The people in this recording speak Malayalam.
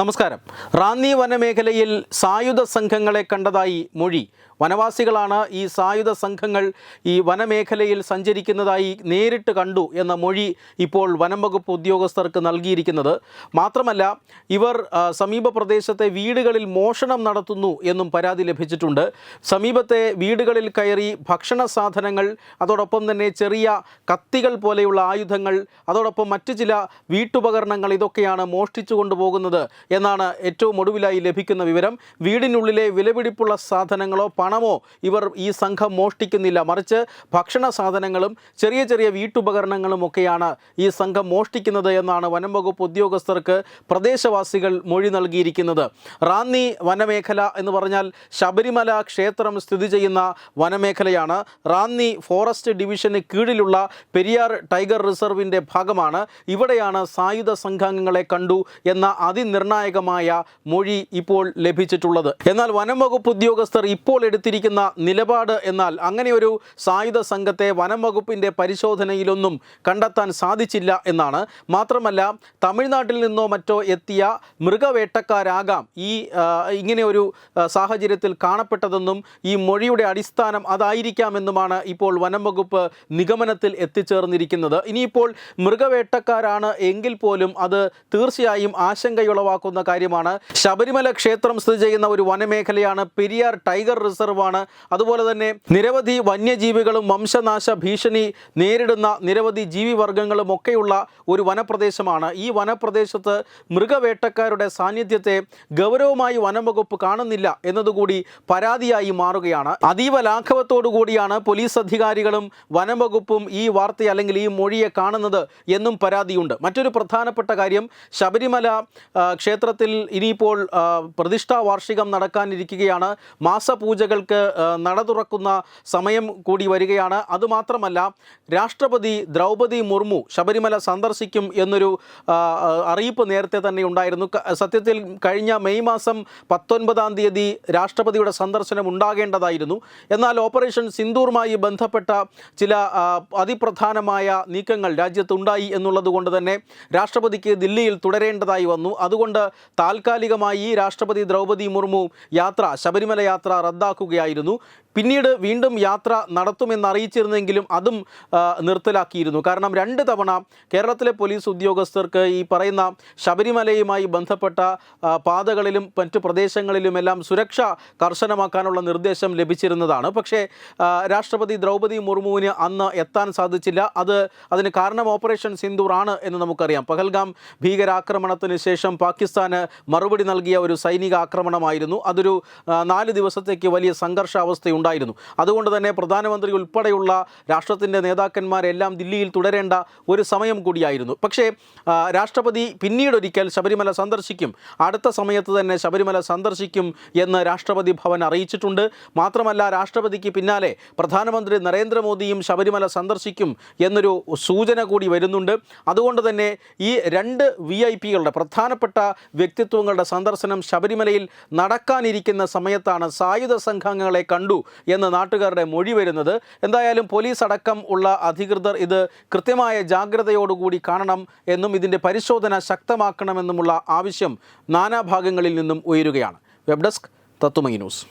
നമസ്കാരം. റാന്നി വനമേഖലയിൽ സായുധ സംഘങ്ങളെ കണ്ടതായി മൊഴി. വനവാസികളാണ് ഈ സായുധ സംഘങ്ങൾ ഈ വനമേഖലയിൽ സഞ്ചരിക്കുന്നതായി നേരിട്ട് കണ്ടു എന്ന മൊഴി ഇപ്പോൾ വനം വകുപ്പ് ഉദ്യോഗസ്ഥർക്ക് നൽകിയിരിക്കുന്നത്. മാത്രമല്ല ഇവർ സമീപ പ്രദേശത്തെ വീടുകളിൽ മോഷണം നടത്തുന്നു എന്നും പരാതി ലഭിച്ചിട്ടുണ്ട്. സമീപത്തെ വീടുകളിൽ കയറി ഭക്ഷണ സാധനങ്ങൾ അതോടൊപ്പം തന്നെ ചെറിയ കത്തികൾ പോലെയുള്ള ആയുധങ്ങൾ അതോടൊപ്പം മറ്റു ചില വീട്ടുപകരണങ്ങൾ ഇതൊക്കെയാണ് മോഷ്ടിച്ചു കൊണ്ടുപോകുന്നത് എന്നാണ് ഏറ്റവും ഒടുവിലായി ലഭിക്കുന്ന വിവരം. വീടിനുള്ളിലെ വിലപിടിപ്പുള്ള സാധനങ്ങളോ പണമോ ഇവർ ഈ സംഘം മോഷ്ടിക്കുന്നില്ല. മറിച്ച് ഭക്ഷണ സാധനങ്ങളും ചെറിയ ചെറിയ വീട്ടുപകരണങ്ങളും ഒക്കെയാണ് ഈ സംഘം മോഷ്ടിക്കുന്നത് എന്നാണ് വനം വകുപ്പ് ഉദ്യോഗസ്ഥർക്ക് പ്രദേശവാസികൾ മൊഴി നൽകിയിരിക്കുന്നത്. റാന്നി വനമേഖല എന്ന് പറഞ്ഞാൽ ശബരിമല ക്ഷേത്രം സ്ഥിതി ചെയ്യുന്ന വനമേഖലയാണ്. റാന്നി ഫോറസ്റ്റ് ഡിവിഷന് കീഴിലുള്ള പെരിയാർ ടൈഗർ റിസർവിന്റെ ഭാഗമാണ്. ഇവിടെയാണ് സായുധ സംഘാംഗങ്ങളെ കണ്ടു എന്ന അതിനിർണായകമായ മൊഴി ഇപ്പോൾ ലഭിച്ചിട്ടുള്ളത്. എന്നാൽ വനം വകുപ്പ് ഉദ്യോഗസ്ഥർ ഇപ്പോൾ എടുത്തിരിക്കുന്ന നിലപാട് എന്നാൽ അങ്ങനെ ഒരു സായുധ സംഘത്തെ വനം വകുപ്പിന്റെ പരിശോധനയിലൊന്നും കണ്ടെത്താൻ സാധിച്ചില്ല എന്നാണ്. മാത്രമല്ല തമിഴ്നാട്ടിൽ നിന്നോ മറ്റോ എത്തിയ മൃഗവേട്ടക്കാരാകാം ഈ ഇങ്ങനെ ഒരു സാഹചര്യത്തിൽ കാണപ്പെട്ടതെന്നും ഈ മൊഴിയുടെ അടിസ്ഥാനം അതായിരിക്കാമെന്നുമാണ് ഇപ്പോൾ വനം വകുപ്പ് നിഗമനത്തിൽ എത്തിച്ചേർന്നിരിക്കുന്നത്. ഇനിയിപ്പോൾ മൃഗവേട്ടക്കാരാണ് എങ്കിൽ പോലും അത് തീർച്ചയായും ആശങ്കയുളവാക്കുന്ന കാര്യമാണ്. ശബരിമല ക്ഷേത്രം സ്ഥിതി ചെയ്യുന്ന ഒരു വനമേഖലയാണ് പെരിയാർ ടൈഗർ റിസർവ് ആണ് അതുപോലെ തന്നെ നിരവധി വന്യജീവികളും വംശനാശ ഭീഷണി നേരിടുന്ന നിരവധി ജീവിവർഗങ്ങളും ഒക്കെയുള്ള ഒരു വനപ്രദേശമാണ്. ഈ വനപ്രദേശത്ത് മൃഗവേട്ടക്കാരുടെ സാന്നിധ്യത്തെ ഗൗരവമായി വനം വകുപ്പ് കാണുന്നില്ല എന്നതുകൂടി പരാതിയായി മാറുകയാണ്. അതീവ ലാഘവത്തോടു കൂടിയാണ് പോലീസ് അധികാരികളും വനം വകുപ്പും ഈ വാർത്ത അല്ലെങ്കിൽ ഈ മൊഴിയെ കാണുന്നത് എന്നും പരാതിയുണ്ട്. മറ്റൊരു പ്രധാനപ്പെട്ട കാര്യം ശബരിമല ആ, ക്ഷേത്രത്തിൽ ഇനിയിപ്പോൾ പ്രതിഷ്ഠാ വാർഷികം നടക്കാനിരിക്കുകയാണ്. മാസപൂജകൾക്ക് നട തുറക്കുന്ന സമയം കൂടി വരികയാണ്. അതുമാത്രമല്ല രാഷ്ട്രപതി ദ്രൗപദി മുർമു ശബരിമല സന്ദർശിക്കും എന്നൊരു അറിയിപ്പ് നേരത്തെ തന്നെ ഉണ്ടായിരുന്നു. സത്യത്തിൽ കഴിഞ്ഞ മെയ് മാസം പത്തൊൻപതാം തീയതി രാഷ്ട്രപതിയുടെ സന്ദർശനം ഉണ്ടാകേണ്ടതായിരുന്നു. എന്നാൽ ഓപ്പറേഷൻ സിന്ദൂറുമായി ബന്ധപ്പെട്ട ചില അതിപ്രധാനമായ നീക്കങ്ങൾ രാജ്യത്തുണ്ടായി എന്നുള്ളത് കൊണ്ട് തന്നെ രാഷ്ട്രപതിക്ക് ദില്ലിയിൽ തുടരേണ്ടതായി വന്നു. അതുകൊണ്ട് താൽക്കാലികമായി രാഷ്ട്രപതി ദ്രൗപദി മുർമു യാത്ര ശബരിമല യാത്ര റദ്ദാക്കുകയായിരുന്നു. പിന്നീട് വീണ്ടും യാത്ര നടത്തുമെന്ന് അറിയിച്ചിരുന്നെങ്കിലും അതും നിർത്തലാക്കിയിരുന്നു. കാരണം രണ്ട് തവണ കേരളത്തിലെ പോലീസ് ഉദ്യോഗസ്ഥർക്ക് ഈ പറയുന്ന ശബരിമലയുമായി ബന്ധപ്പെട്ട പാതകളിലും മറ്റ് പ്രദേശങ്ങളിലുമെല്ലാം സുരക്ഷ കർശനമാക്കാനുള്ള നിർദ്ദേശം ലഭിച്ചിരുന്നതാണ്. പക്ഷേ രാഷ്ട്രപതി ദ്രൗപദി മുർമുവിന് അന്ന് എത്താൻ സാധിച്ചില്ല. അത് അതിന് കാരണം ഓപ്പറേഷൻ സിന്ദൂർ ആണ് എന്ന് നമുക്കറിയാം. പഹൽഗാം ഭീകരാക്രമണത്തിന് ശേഷം പാകിസ്ഥാന് മറുപടി നൽകിയ ഒരു സൈനിക ആക്രമണമായിരുന്നു. അതൊരു നാല് ദിവസത്തേക്ക് വലിയ സംഘർഷാവസ്ഥയുണ്ടായിരുന്നു അതുകൊണ്ട് തന്നെ പ്രധാനമന്ത്രി ഉൾപ്പെടെയുള്ള രാഷ്ട്രത്തിന്റെ നേതാക്കന്മാരെല്ലാം ദില്ലിയിൽ തുടരേണ്ട ഒരു സമയം കൂടിയായിരുന്നു. പക്ഷേ രാഷ്ട്രപതി പിന്നീടൊരിക്കൽ ശബരിമല സന്ദർശിക്കും. അടുത്ത സമയത്ത് തന്നെ ശബരിമല സന്ദർശിക്കും എന്ന് രാഷ്ട്രപതി ഭവൻ അറിയിച്ചിട്ടുണ്ട്. മാത്രമല്ല രാഷ്ട്രപതിക്ക് പിന്നാലെ പ്രധാനമന്ത്രി നരേന്ദ്രമോദിയും ശബരിമല സന്ദർശിക്കും എന്നൊരു സൂചന കൂടി വരുന്നുണ്ട്. അതുകൊണ്ട് തന്നെ ഈ രണ്ട് വി ഐ പികളുടെ പ്രധാനപ്പെട്ട വ്യക്തിത്വങ്ങളുടെ സന്ദർശനം ശബരിമലയിൽ നടക്കാനിരിക്കുന്ന സമയത്താണ് സായുധ സംഘാംഗങ്ങളെ കണ്ടു എന്ന് നാട്ടുകാരുടെ മൊഴി വരുന്നത്. എന്തായാലും പോലീസ് അടക്കം ഉള്ള അധികൃതർ ഇത് കൃത്യമായ ജാഗ്രതയോടുകൂടി കാണണം എന്നും ഇതിന്റെ പരിശോധന ശക്തമാക്കണമെന്നുമുള്ള ആവശ്യം നാനാഭാഗങ്ങളിൽ നിന്നും ഉയരുകയാണ്. വെബ് ഡെസ്ക് തത്തുമൈ ന്യൂസ്.